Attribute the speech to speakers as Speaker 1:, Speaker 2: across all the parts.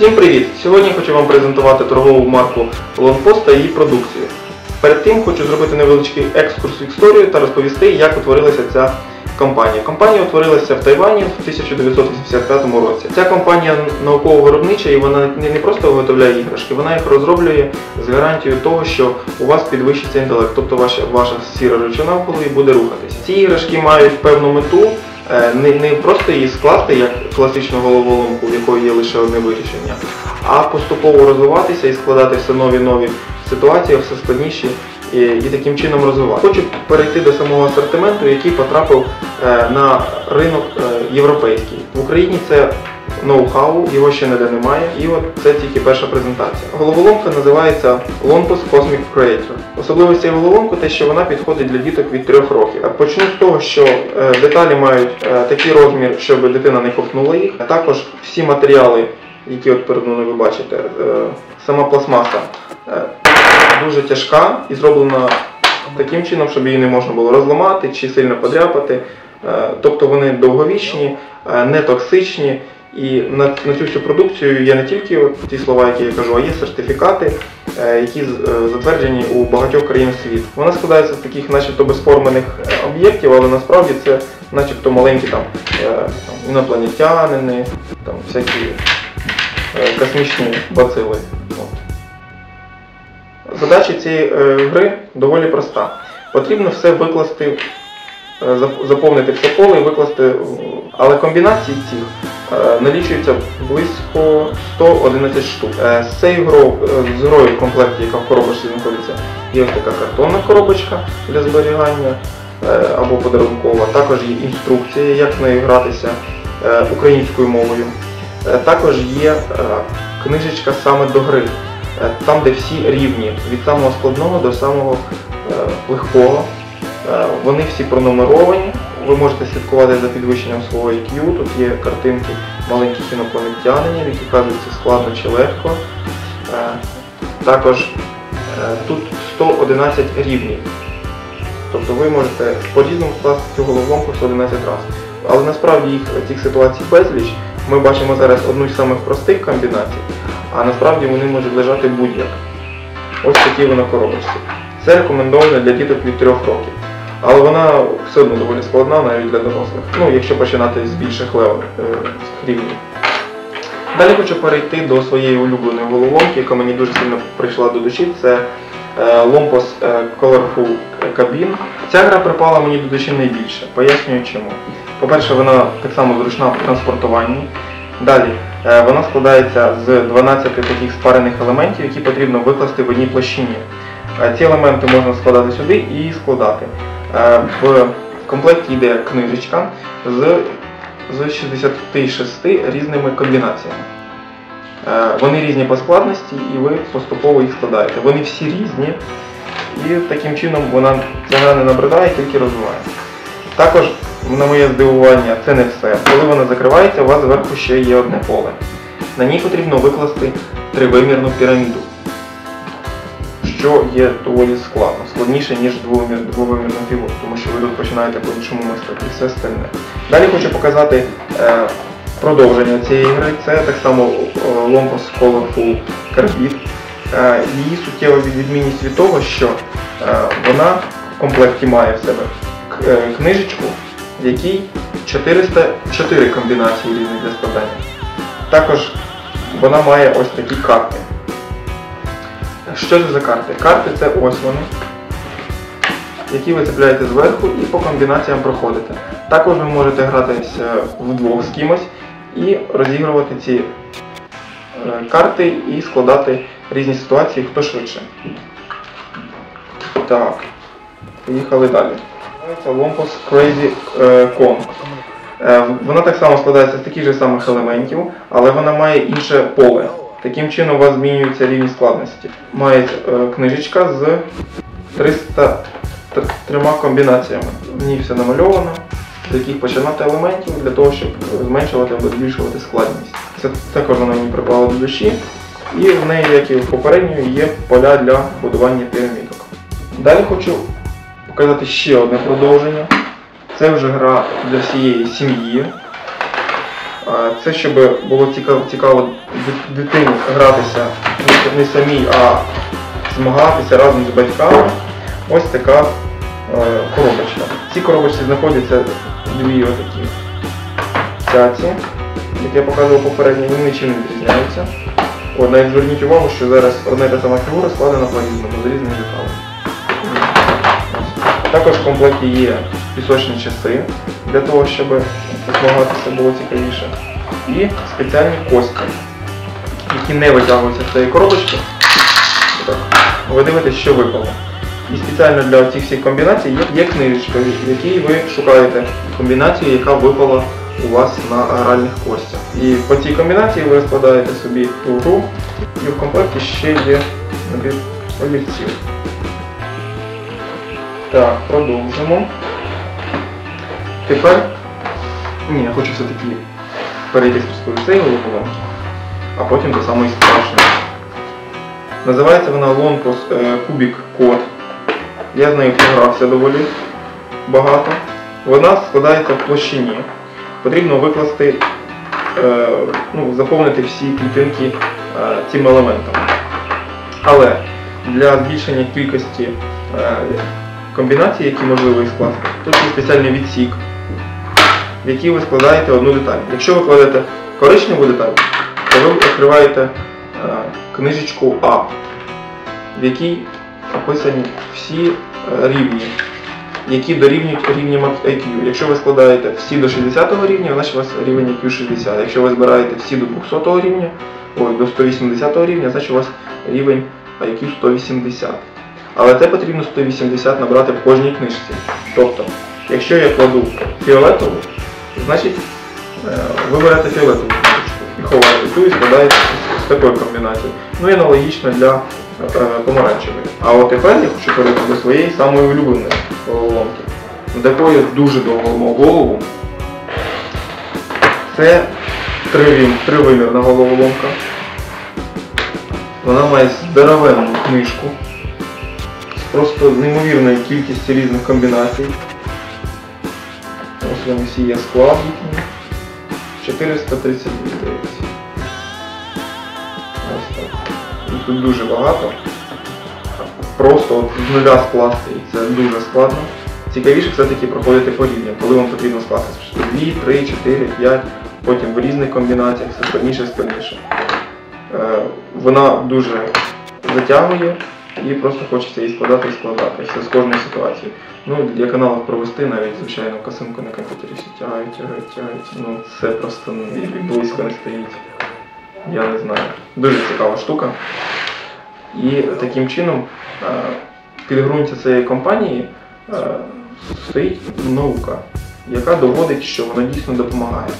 Speaker 1: Всім привіт! Сьогодні хочу вам презентувати торгову марку Longpost та її продукцію. Перед тим хочу зробити невеличкий екскурс в історію та розповісти, як утворилася ця компанія. Компанія утворилася в Тайвані в 1985 році. Ця компанія науково-виробнича і вона не просто виготовляє іграшки, вона їх розроблює з гарантією того, що у вас підвищиться інтелект, тобто ваша, ваша сіра речовина в голові буде рухатися. Ці іграшки мають певну мету. Е, Не, не просто її скласти як класичну головоломку, в якої є лише одне вирішення, а поступово розвиватися і складати все нові нові ситуації, все складніші і, і таким чином розвивати. Хочу перейти до самого асортименту, який потрапив е, на ринок е, європейський. В Україні це ноу-хау, його ще ніде немає, і от це тільки перша презентація. Головоломка називається Lompus Cosmic Creator. Особливість цієї головоломки те, що вона підходить для діток від 3 років. Почну з того, що е, деталі мають е, такий розмір, щоб дитина не ковтнула їх. Також всі матеріали, які от перед мною ви бачите, е, сама пластмаса дуже тяжка і зроблена таким чином, щоб її не можна було розламати чи сильно подряпати. Тобто вони довговічні, не токсичні. І на, на цю всю продукцію є не тільки ті слова, які я кажу, а є сертифікати, е, які е, затверджені у багатьох країн світу. Вона складається з таких, начебто, безформених е, об'єктів, але насправді це начебто маленькі там, там інопланетянини, там всякі космічні бацили. Задача цієї гри доволі проста. Потрібно все викласти, заповнити все поле і викласти. В- Але комбінації цих е, налічується близько 111 штук. Е, З цією з грою в комплекті, яка в коробочці знаходиться, є ось така картонна коробочка для зберігання е, або подарункова. Також є інструкція, як з нею гратися е, українською мовою. Е, Також є е, книжечка саме до гри, е, там, де всі рівні, від самого складного до самого е, легкого. Е, Вони всі пронумеровані. Ви можете слідкувати за підвищенням свого IQ. Тут є картинки маленьких інопланетянинів, які кажуть, це складно чи легко. Е, Також е, тут 111 рівнів. Тобто ви можете по-різному скласти цю головоломку 111 разів. Але насправді їх цих ситуацій безліч. Ми бачимо зараз одну з самих простих комбінацій, а насправді вони можуть лежати будь-як. Ось такі вона коробочці. Це рекомендовано для діток від 3 років. Але вона все одно доволі складна навіть для дорослих. Ну, якщо починати з більших левел е, рівнів. Далі хочу перейти до своєї улюбленої головоломки, яка мені дуже сильно прийшла до душі. Це е, Lompos е, Colorful Cabin. Ця гра припала мені до душі найбільше. Пояснюю чому. По-перше, вона так само зручна в транспортуванні. Далі, е, вона складається з 12 таких спарених елементів, які потрібно викласти в одній площині. Е, Ці елементи можна складати сюди і складати. Е, В комплекті йде книжечка з, з 66 різними комбінаціями. Е, Вони різні по складності і ви поступово їх складаєте. Вони всі різні і таким чином вона ця не набридає, тільки розвиває. Також, на моє здивування, це не все. Коли вона закривається, у вас зверху ще є одне поле. На ній потрібно викласти тривимірну піраміду, що є доволі складно, складніше, ніж двовимірну фігуру, тому що ви тут починаєте по-іншому мислити і все остальне. Далі хочу показати е, продовження цієї гри. Це так само е, Lompos Colorful Carbid. Е, Її суттєва відмінність від того, що е, вона в комплекті має в себе е, книжечку, в якій 404 комбінації різних для складання. Також вона має ось такі карти. Що це за карти? Карти це ось вони, які ви цепляєте зверху і по комбінаціям проходите. Також ви можете гратися вдвох з кимось і розігрувати ці е, карти і складати різні ситуації, хто швидше. Так, поїхали далі. Це Lompos Crazy е, Con. Е, Вона так само складається з таких же самих елементів, але вона має інше поле. Таким чином у вас змінюється рівень складності. Має е, книжечка з 303 комбінаціями. В ній все намальовано, з яких починати елементів для того, щоб зменшувати або збільшувати складність. Це також вона мені припала до душі. І в неї, як і в попередньої, є поля для будування пірамідок. Далі хочу показати ще одне продовження. Це вже гра для всієї сім'ї. Це щоб було цікаво, цікаво дитині гратися не- самій, а змагатися разом з батьками. Ось така е, коробочка. В цій коробочці знаходяться дві отакі цяці, як я показував попередньо, вони нічим не відрізняються. Навіть зверніть увагу, що зараз одна та сама фігура складена по-різному, з різними деталями. Також в комплекті є пісочні часи для того, щоб змагатися було цікавіше. І спеціальні кості, які не витягуються з цієї коробочки. Так. Ви дивитесь, що випало. І спеціально для цих всіх комбінацій є, є книжечка, в якій ви шукаєте комбінацію, яка випала у вас на гральних костях. І по цій комбінації ви складаєте собі ту гру, і в комплекті ще є набір олівців. Так, продовжимо. Тепер. Ні, я хочу все-таки перейти спочатку цей головоломки, а потім до самої страшної. Називається вона Longpos е, Cubic Code. Я з нею погрався доволі багато. Вона складається в площині. Потрібно викласти, е, ну, заповнити всі клітинки е, цим елементом. Але для збільшення кількості комбінацій, які можливо скласти, тут є спеціальний відсік, в який ви складаєте одну деталь. Якщо ви кладете коричневу деталь, то ви відкриваєте е, книжечку А, в якій описані всі е, рівні, які дорівнюють рівням IQ. Якщо ви складаєте всі до 60 рівня, значить у вас рівень IQ 60. Якщо ви збираєте всі до 200 рівня, ой, до 180 рівня, значить у вас рівень IQ 180. Але це потрібно 180 набрати в кожній книжці. Тобто, якщо я кладу фіолетову, значить е, ви берете фіолетову книжечку і ховаєте ту і складаєте з такою комбінацією. Ну і аналогічно для е, помаранчевої. А от тепер я хочу перейти до своєї самої улюбленої головоломки. До такої дуже довгому голову. Це тривимірна головоломка. Вона має здоровенну книжку просто неймовірною кількістю різних комбінацій. Ось вони всі є склад 432 здається. Ось так. Їх тут дуже багато. Просто от з нуля скласти і це дуже складно. Цікавіше все-таки проходити по рівням, коли вам потрібно скласти спочатку 2, 3, 4, 5, потім в різних комбінаціях, все складніше складніше. Е, Вона дуже затягує і просто хочеться її складати і складати. З кожної ситуації. Ну, для каналів провести навіть, звичайно, косинку на комп'ютері всі тягають, тягають, тягають. Ну, це просто ну, близько не стоїть. Я не знаю. Дуже цікава штука. І таким чином в підґрунті цієї компанії стоїть наука, яка доводить, що воно дійсно допомагає.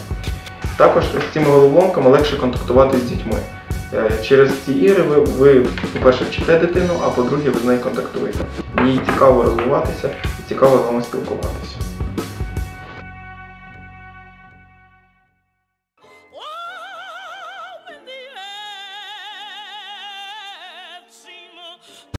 Speaker 1: Також з цими головоломками легше контактувати з дітьми. Е, Через ці ігри ви, ви по-перше, вчите дитину, а по-друге, ви з нею контактуєте. Їй цікаво розвиватися і цікаво з вами спілкуватися.